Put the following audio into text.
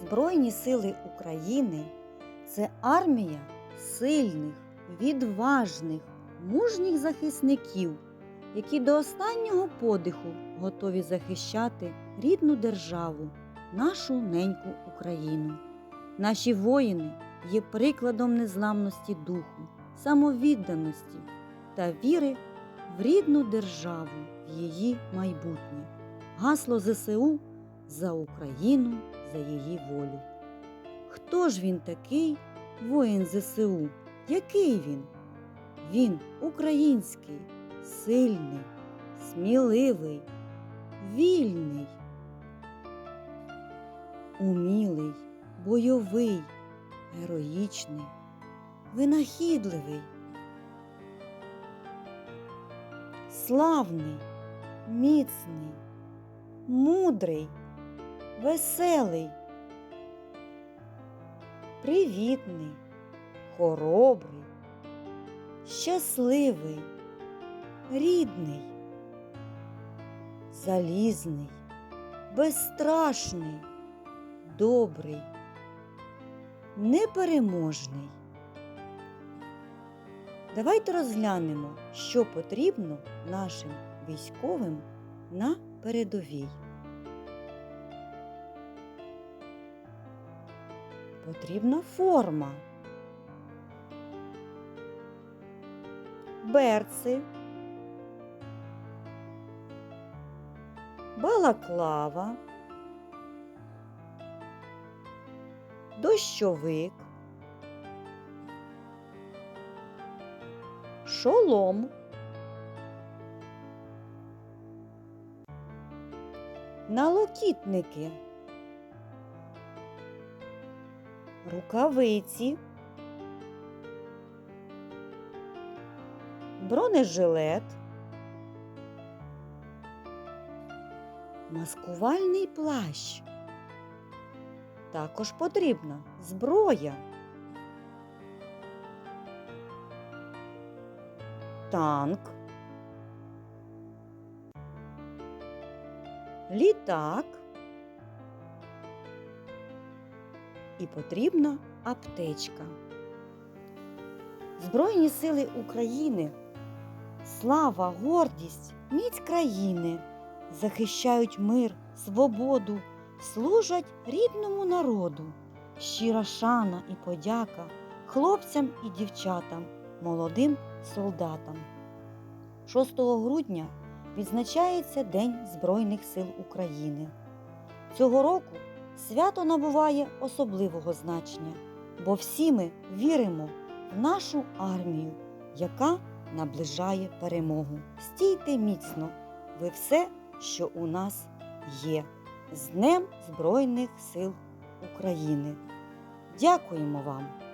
Збройні сили України це армія сильних, відважних, мужніх захисників, які до останнього подиху готові захищати рідну державу, нашу неньку Україну. Наші воїни є прикладом незламності духу, самовідданості та віри в рідну державу, в її майбутнє. Гасло ЗСУ за Україну, за її волю. Хто ж він такий, воїн ЗСУ? Який він? Він український, сильний, сміливий, вільний, умілий, бойовий, героїчний, винахідливий, славний, міцний, мудрий, веселий, привітний, хоробрий, щасливий, рідний, залізний, безстрашний, добрий, непереможний. Давайте розглянемо, що потрібно нашим військовим на передовій. Потрібна форма. Берци, балаклава, дощовик, шолом, налокітники, рукавиці, бронежилет, маскувальний плащ. Також потрібна зброя. Танк, літак і потрібна аптечка. Збройні сили України, слава, гордість, міць країни захищають мир, свободу, служать рідному народу. Щира шана і подяка хлопцям і дівчатам, молодим солдатам. 6 грудня відзначається День Збройних сил України. Цього року свято набуває особливого значення, бо всі ми віримо в нашу армію, яка наближає перемогу. Стійте міцно, ви все, що у нас є. З Днем Збройних сил України. Дякуємо вам!